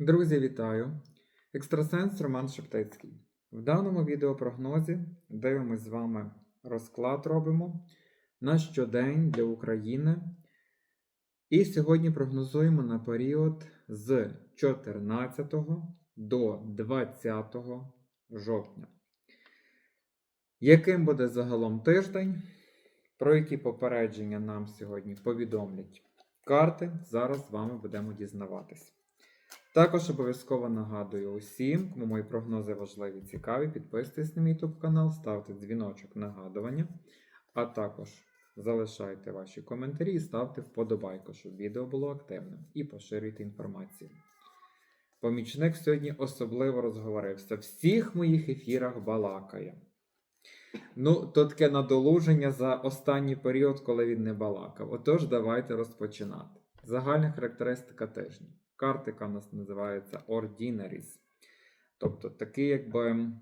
Друзі, вітаю! Екстрасенс Роман Шептицький. В даному відеопрогнозі дивимось з вами розклад робимо на щодень для України. І сьогодні прогнозуємо на період з 14 до 20 жовтня. Яким буде загалом тиждень? Про які попередження нам сьогодні повідомлять карти, зараз з вами будемо дізнаватись. Також обов'язково нагадую усім, кому мої прогнози важливі цікаві, підписуйтесь на мій YouTube канал, ставте дзвіночок нагадування, а також залишайте ваші коментарі і ставте вподобайку, щоб відео було активним і поширюйте інформацію. Помічник сьогодні особливо розговорився. В всіх моїх ефірах балакає. Ну, то таке надолуження за останній період, коли він не балакав. Отож, давайте розпочинати. Загальна характеристика тижня. Карта, яка у нас називається Ordinaries. Тобто такий, якби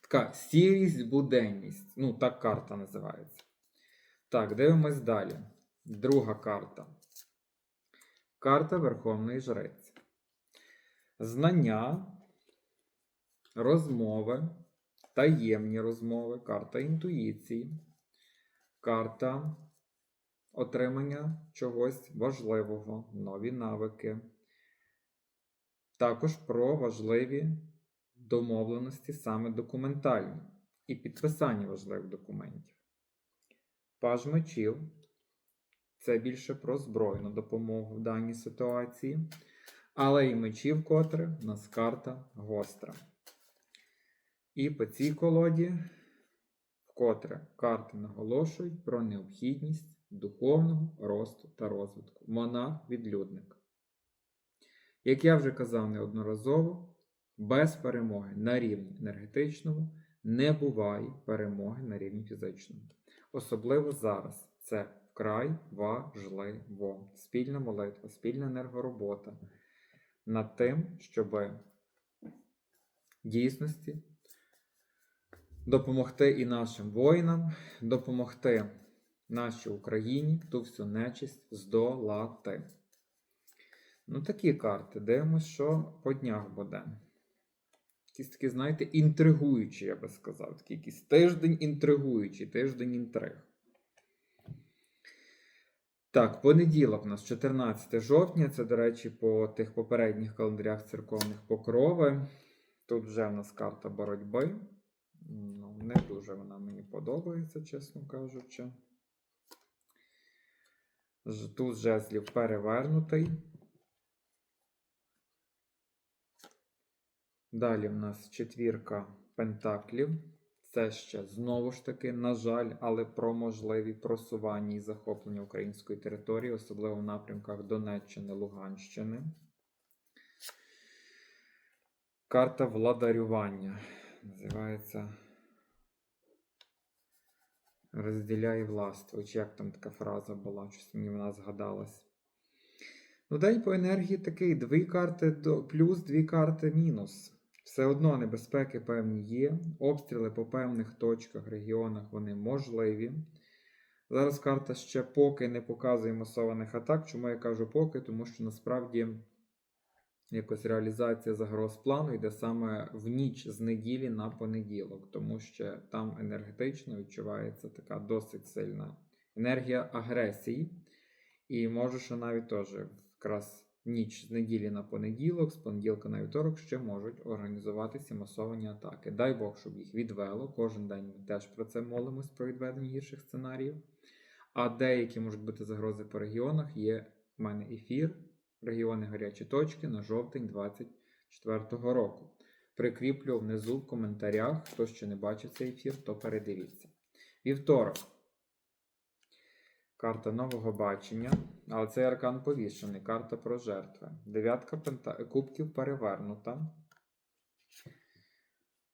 така сірість, буденність. Ну, так карта називається. Так, дивимось далі. Друга карта. Карта Верховної Жриці. Знання, розмови, таємні розмови, карта інтуїції, карта отримання чогось важливого, нові навики. Також про важливі домовленості саме документальні і підписання важливих документів. Паж мечів це більше про збройну допомогу в даній ситуації. Але і мечів, котре у нас карта гостра. І по цій колоді, вкотре карти наголошують про необхідність духовного росту та розвитку. Монах-відлюдник. Як я вже казав неодноразово, без перемоги на рівні енергетичному не буває перемоги на рівні фізичному. Особливо зараз це вкрай важливо. Спільна молитва, спільна енергоробота над тим, щоб дійсності допомогти і нашим воїнам, допомогти нашій Україні ту всю нечисть здолати. Ну, такі карти. Дивимося, що по днях буде. Якісь такі, знаєте, інтригуючі, я би сказав. Такий якийсь тиждень інтригуючий, тиждень інтриг. Так, понеділок у нас 14 жовтня. Це, до речі, по тих попередніх календарях церковних покрови. Тут вже в нас карта боротьби. Ну, Не дуже вона мені подобається, чесно кажучи. Тут жезлів перевернутий. Далі в нас четвірка пентаклів. Це ще знову ж таки, на жаль, але про можливі просування і захоплення української території, особливо в напрямках Донеччини, Луганщини. Карта владарювання. Називається Розділяй властвуй. Чи як там така фраза була, щось мені вона згадалась. Ну, день по енергії такий: дві карти до плюс, дві карти мінус. Все одно небезпеки певні є. Обстріли по певних точках, регіонах вони можливі. Зараз карта ще поки не показує масованих атак. Чому я кажу поки? Тому що насправді якось реалізація загроз плану йде саме в ніч з неділі на понеділок, тому що там енергетично відчувається така досить сильна енергія агресії. І може, що навіть теж якраз ніч з неділі на понеділок, з понеділка на вівторок ще можуть організуватися масовані атаки. Дай Бог, щоб їх відвело. Кожен день ми теж про це молимось, про відведення гірших сценаріїв. А деякі можуть бути загрози по регіонах. Є в мене ефір, регіони гарячі точки на жовтень 2024 року. Прикріплю внизу в коментарях. Хто ще не бачив цей ефір, то передивіться. Вівторок. Карта нового бачення. Але цей аркан повішений. Карта про жертви. Дев'ятка пента... кубків перевернута.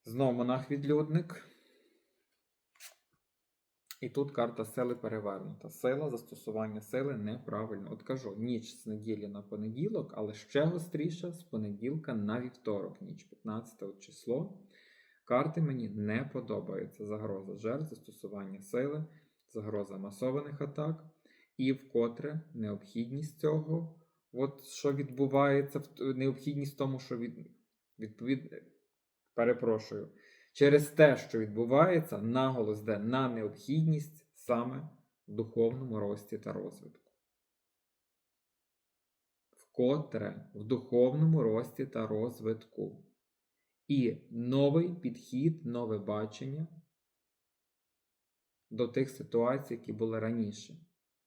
Знову монах-відлюдник. І тут карта сили перевернута. Сила застосування сили неправильно. От кажу, ніч з неділі на понеділок, але ще гостріше з понеділка на вівторок, ніч 15 число. Карти мені не подобаються. Загроза жертв, застосування сили, загроза масованих атак. І вкотре необхідність цього от що відбувається, необхідність в тому, що від, відповід... перепрошую, через те, що відбувається, наголос йде на необхідність саме в духовному рості та розвитку. Вкотре в духовному рості та розвитку. І новий підхід, нове бачення до тих ситуацій, які були раніше.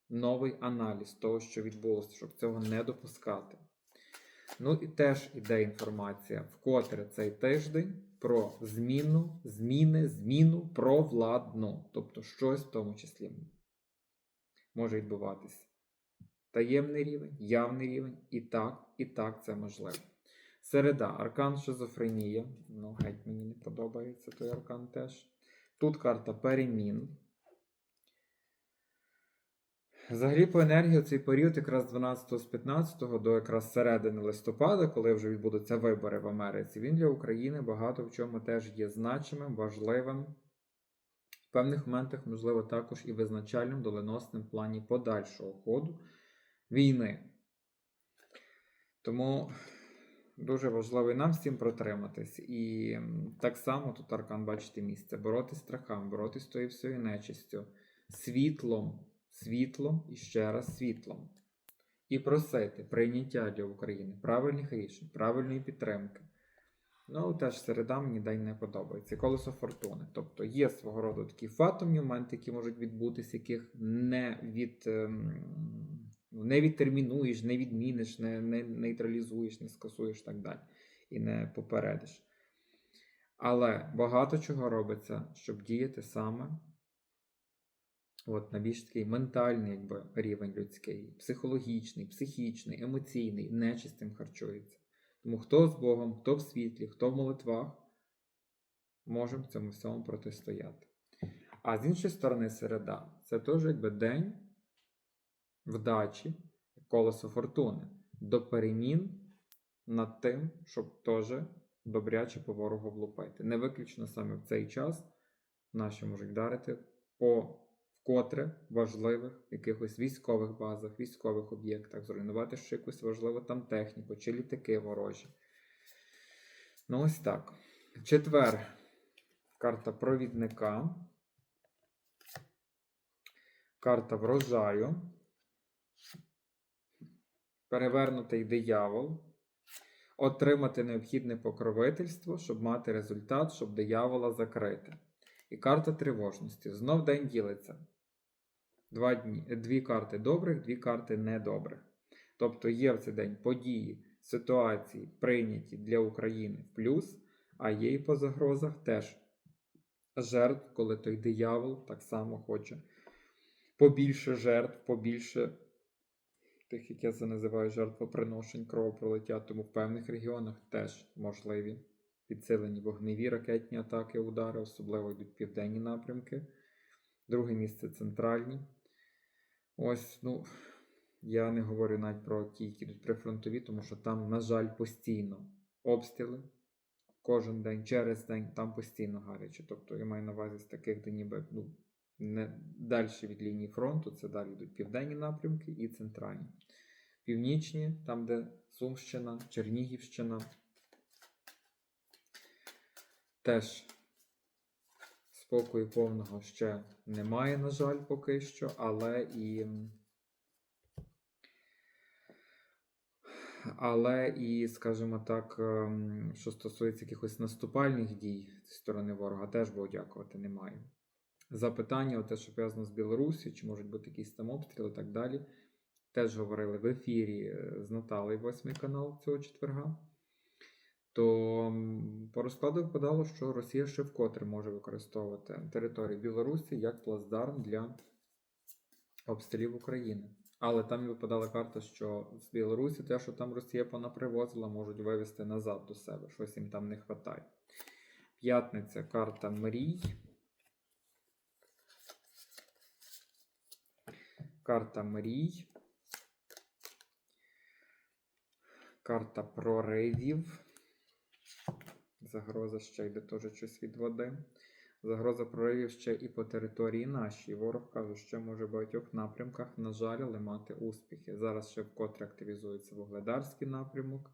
Новий аналіз того, що відбулося, щоб цього не допускати. Ну і теж іде інформація, вкотре цей тиждень про зміну, зміни, зміну про владну. Тобто щось в тому числі може відбуватися. Таємний рівень, явний рівень, і так, і так це можливо. Середа, аркан шизофренія. Ну, геть мені не подобається той аркан теж. Тут карта перемін. Взагалі, по енергії цей період, якраз з 12 з 15 до якраз середини листопада, коли вже відбудуться вибори в Америці, він для України багато в чому теж є значимим, важливим. В певних моментах, можливо, також і визначальним доленосним плані подальшого ходу війни. Тому дуже важливо і нам всім протриматись. І так само тут Аркан, бачите, місце. Боротись з страхами, боротись тою всією нечистю, світлом, світлом і ще раз світлом. І просити прийняття для України правильних рішень, правильної підтримки. Ну, теж середа мені день не подобається. Колесо фортуни. Тобто є свого роду такі фатомні моменти, які можуть відбутися, яких не від. ем, ну, не відтермінуєш, не відміниш, не, не нейтралізуєш, не скасуєш так далі. І не попередиш. Але багато чого робиться, щоб діяти саме от, на більш такий ментальний якби, рівень людський, психологічний, психічний, емоційний, нечистим харчується. Тому хто з Богом, хто в світлі, хто в молитвах, можемо цьому всьому протистояти. А з іншої сторони, середа це теж якби день вдачі, колесо фортуни, до перемін над тим, щоб теж добряче по ворогу влупити. Не виключно саме в цей час наші можуть вдарити по вкотре важливих якихось військових базах, військових об'єктах, зруйнувати ще якусь важливу там техніку чи літаки ворожі. Ну, ось так. Четвер. Карта провідника. Карта врожаю. Перевернутий диявол. Отримати необхідне покровительство, щоб мати результат, щоб диявола закрити. І карта тривожності. Знов день ділиться. Два дні, дві карти добрих, дві карти недобрих. Тобто є в цей день події, ситуації, прийняті для України в плюс, а є і по загрозах теж жертв, коли той диявол так само хоче побільше жертв, побільше тих, як я це називаю, жертвоприношень, кровопролиття. Тому в певних регіонах теж можливі підсилені вогневі ракетні атаки, удари, особливо йдуть південні напрямки. Друге місце центральні. Ось, ну, я не говорю навіть про ті, які йдуть прифронтові, тому що там, на жаль, постійно обстріли. Кожен день, через день, там постійно гаряче. Тобто я маю на увазі з таких, де ніби ну, не далі від лінії фронту, це далі йдуть південні напрямки і центральні. Північні, там, де Сумщина, Чернігівщина. Теж спокою повного ще немає, на жаль, поки що, але і. Але і, скажімо так, ем, що стосується якихось наступальних дій зі сторони ворога, теж Богу дякувати немає. Запитання, те, що пов'язано з Білорусі, чи можуть бути якісь там обстріли і так далі. Теж говорили в ефірі е, з Наталею, восьмий канал цього четверга. То по розкладу випадало, що Росія ще вкотре може використовувати територію Білорусі як плацдарм для обстрілів України. Але там і випадала карта, що з Білорусі те, що там Росія понапривозила, можуть вивезти назад до себе. Щось їм там не вистачає. П'ятниця карта мрій. Карта мрій. Карта проривів. Загроза ще йде теж щось від води. Загроза проривів ще і по території нашій. Ворог каже, що може в багатьох напрямках, на жаль, але мати успіхи. Зараз ще вкотре активізується Вугледарський напрямок,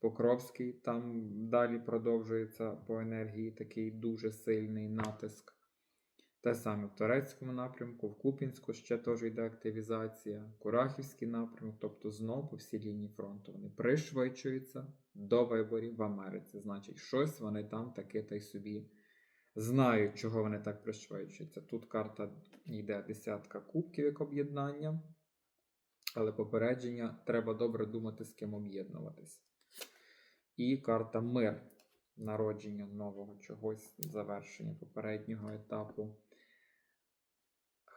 Покровський. Там далі продовжується по енергії такий дуже сильний натиск. Те саме в Турецькому напрямку, в Купінську ще теж йде активізація, Курахівський напрямок, тобто знову по всій лінії фронту вони пришвидшуються до виборів в Америці. Значить, щось вони там таки та й собі знають, чого вони так пришвидшуються. Тут карта йде десятка кубків як об'єднання, але попередження треба добре думати, з ким об'єднуватись. І карта мир. Народження нового чогось, завершення попереднього етапу.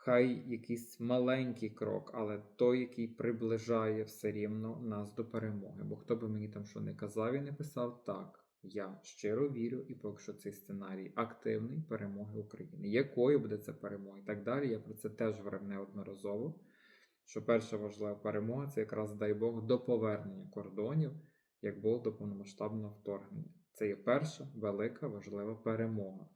Хай якийсь маленький крок, але той, який приближає все рівно нас до перемоги. Бо хто би мені там що не казав і не писав, так, я щиро вірю, і поки що цей сценарій активний перемоги України. Якою буде ця перемога і так далі. Я про це теж говорив неодноразово. Що перша важлива перемога це якраз, дай Бог, до повернення кордонів, як було до повномасштабного вторгнення. Це є перша велика важлива перемога.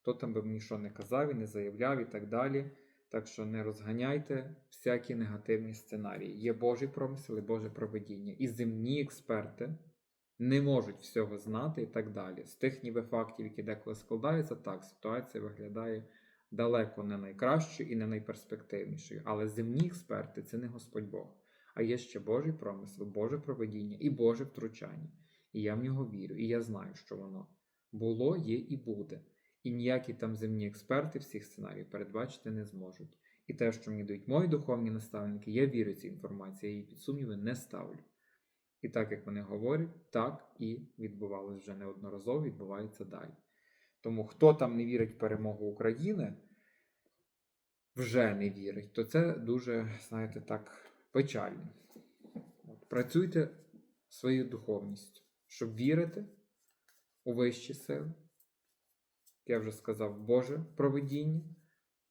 Хто там би мені що не казав і не заявляв і так далі. Так що не розганяйте всякі негативні сценарії. Є Божий промисел і Боже проведіння. І земні експерти не можуть всього знати і так далі. З тих ніби фактів, які деколи складаються, так, ситуація виглядає далеко не найкращою і не найперспективнішою. Але земні експерти це не Господь Бог. А є ще Божий промисел, Боже проведіння і Боже втручання. І я в нього вірю, і я знаю, що воно було, є і буде. І ніякі там земні експерти всіх сценаріїв передбачити не зможуть. І те, що мені дають мої духовні наставники, я вірю цій інформації, я її під сумніви не ставлю. І так, як вони говорять, так і відбувалося вже неодноразово, відбувається далі. Тому хто там не вірить в перемогу України, вже не вірить, то це дуже, знаєте, так, печально. От, працюйте своєю духовністю, щоб вірити у вищі сили. Я вже сказав, Боже проведіння,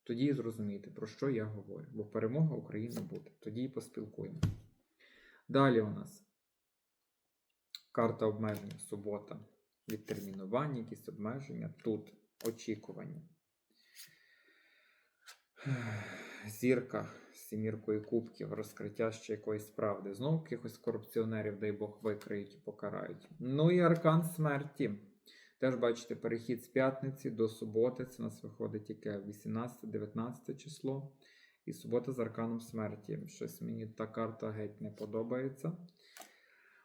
тоді зрозумієте, про що я говорю. Бо перемога України буде. Тоді і поспілкуємо. Далі у нас карта обмеження, субота, відтермінування, якісь обмеження. Тут очікування. Зірка з сіміркою кубків, розкриття ще якоїсь правди. Знову якихось корупціонерів, дай Бог, викриють і покарають. Ну і аркан смерті. Теж бачите, перехід з п'ятниці до суботи. Це у нас виходить тільки 18-19 число. І субота з арканом смерті. Щось мені та карта геть не подобається.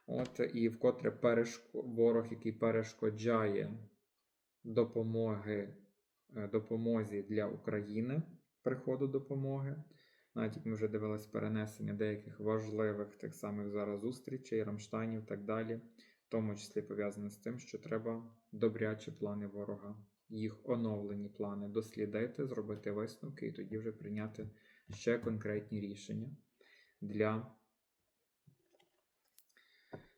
От, І вкотре перешко... ворог, який перешкоджає допомоги, е, допомозі для України, приходу допомоги. Навіть як ми вже дивились перенесення деяких важливих тих самих зараз зустрічей, Рамштайнів і так далі в тому числі пов'язане з тим, що треба добрячі плани ворога, їх оновлені плани дослідити, зробити висновки і тоді вже прийняти ще конкретні рішення для,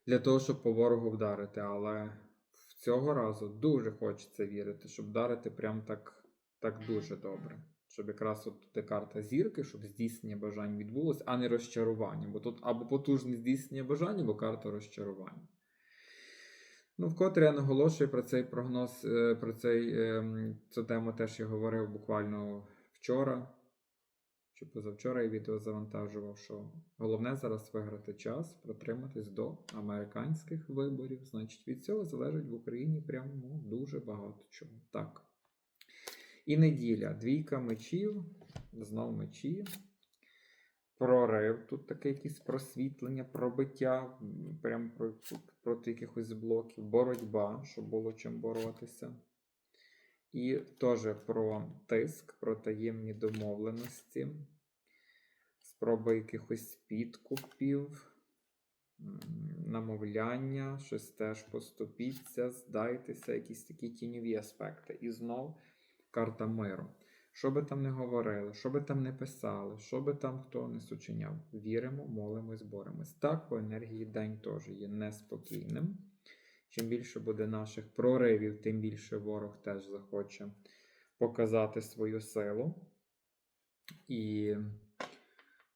для того, щоб по ворогу вдарити. Але в цього разу дуже хочеться вірити, щоб вдарити прям так, так дуже добре. Щоб якраз от тут карта зірки, щоб здійснення бажань відбулося, а не розчарування. Бо тут або потужне здійснення бажань, або карта розчарування. Ну, вкотре я наголошую про цей прогноз, е, про цей, ем, цю тему теж я говорив буквально вчора чи позавчора я відео завантажував, що головне зараз виграти час, протриматись до американських виборів. Значить, від цього залежить в Україні прямо дуже багато чого. Так. І неділя. Двійка мечів, знов мечі. Прорив, тут таке якесь просвітлення, пробиття прямо проти якихось блоків, боротьба, щоб було чим боротися. І теж про тиск, про таємні домовленості, спроби якихось підкупів, намовляння, щось теж поступіться, здайтеся, якісь такі тіньові аспекти. І знов карта миру. Що би там не говорили, що би там не писали, що би там хто не сучиняв, віримо, молимось, боремось. Так, по енергії день теж є неспокійним. Чим більше буде наших проривів, тим більше ворог теж захоче показати свою силу. І,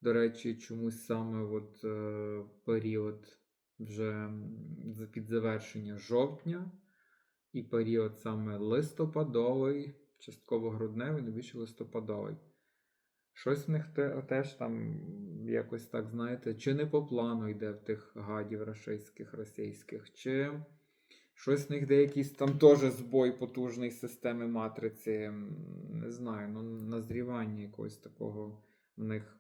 до речі, чомусь саме от, е, період вже під завершення жовтня і період саме листопадовий частково грудневий, найбільше листопадовий. Щось в них теж там якось так, знаєте, чи не по плану йде в тих гадів рашистських, російських, чи щось в них де якийсь там теж збой потужний системи матриці. Не знаю, ну назрівання якогось такого в них,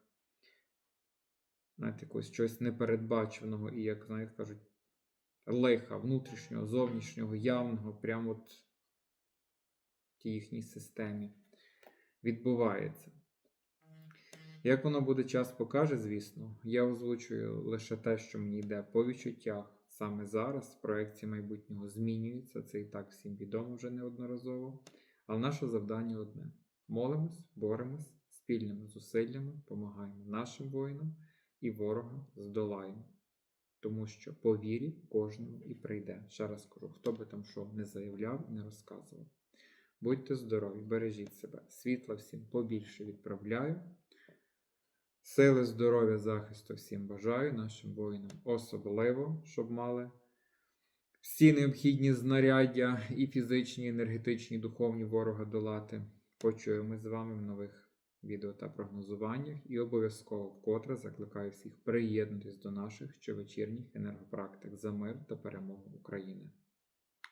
знаєте, якогось щось непередбаченого і, як знаєте, кажуть, лиха внутрішнього, зовнішнього, явного, прямо от тій їхній системі відбувається. Як воно буде час покаже, звісно, я озвучую лише те, що мені йде по відчуттях. Саме зараз проекції майбутнього змінюються, це і так всім відомо вже неодноразово. Але наше завдання одне: молимось, боремось спільними зусиллями, допомагаємо нашим воїнам і ворога здолаємо. Тому що по вірі кожному і прийде. Ще раз кажу, хто би там що не заявляв не розказував. Будьте здорові, бережіть себе. Світла всім побільше відправляю. Сили, здоров'я, захисту всім бажаю, нашим воїнам особливо, щоб мали всі необхідні знаряддя і фізичні, і енергетичні, і духовні ворога долати. Почуємось з вами в нових відео та прогнозуваннях і обов'язково вкотре закликаю всіх приєднатись до наших щовечірніх енергопрактик за мир та перемогу України.